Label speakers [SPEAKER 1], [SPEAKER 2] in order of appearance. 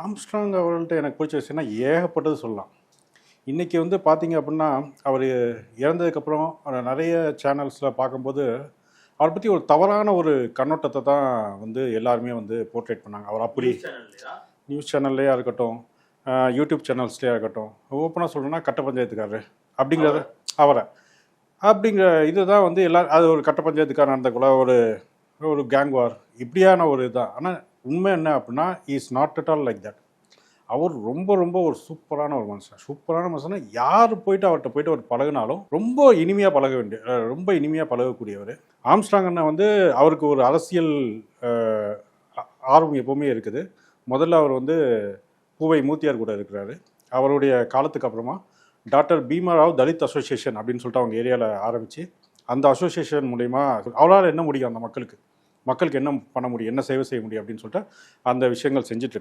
[SPEAKER 1] Armstrong அவர்கள்ட்ட எனக்கு பிடிச்ச விஷயம்னா ஏகப்பட்டது சொல்லலாம். இன்றைக்கி வந்து பார்த்தீங்க அப்படின்னா அவர் இறந்ததுக்கப்புறம் நிறைய சேனல்ஸில் பார்க்கும்போது அவரை பற்றி ஒரு தவறான ஒரு கண்ணோட்டத்தை தான் வந்து எல்லாருமே வந்து போர்ட்ரேட் பண்ணாங்க. அவர் அப்படி நியூஸ் சேனல்லையா இருக்கட்டும் யூடியூப் சேனல்ஸ்லேயா இருக்கட்டும் ஓப்பனாக சொல்லணும்னா கட்ட பஞ்சாயத்துக்காரரு அப்படிங்கிறத அவரை. அப்படிங்கிற இதுதான் வந்து எல்லா அது ஒரு கட்ட பஞ்சாயத்துக்காரர் நடந்தக்குள்ள ஒரு ஒரு கேங் வார் இப்படியான ஒரு இதுதான் ஆனால் உண்மை என்ன அப்படின்னா is not at all like that அவர் ரொம்ப ரொம்ப ஒரு சூப்பரான ஒரு மனுஷன். சூப்பரான மனுஷனா யார் போயிட்டு அவர்கிட்ட போயிட்டு அவர் பழகினாலும் ரொம்ப இனிமையாக பழக வேண்டிய ரொம்ப இனிமையாக பழகக்கூடியவர். ஆம்ஸ்ட்ராங் அண்ணா வந்து அவருக்கு ஒரு அரசியல் ஆர்வம் எப்பவுமே இருக்குது. முதல்ல அவர் வந்து பூவை மூத்தியார் கூட இருக்கிறாரு. அவருடைய காலத்துக்கு அப்புறமா டாக்டர் பீமராவ் தலித் அசோசியேஷன் அப்படின்னு சொல்லிட்டு அவங்க ஏரியாவில் ஆரம்பித்து அந்த அசோசியேஷன் மூலயமா அவரால் என்ன முடியும் அந்த மக்களுக்கு? மக்களுக்கு என்ன பண்ண முடியும் என்ன சேவை செய்ய முடியும் அப்படின்னு சொல்லிட்டு அந்த விஷயங்கள் செஞ்சுட்டு இருக்காரு.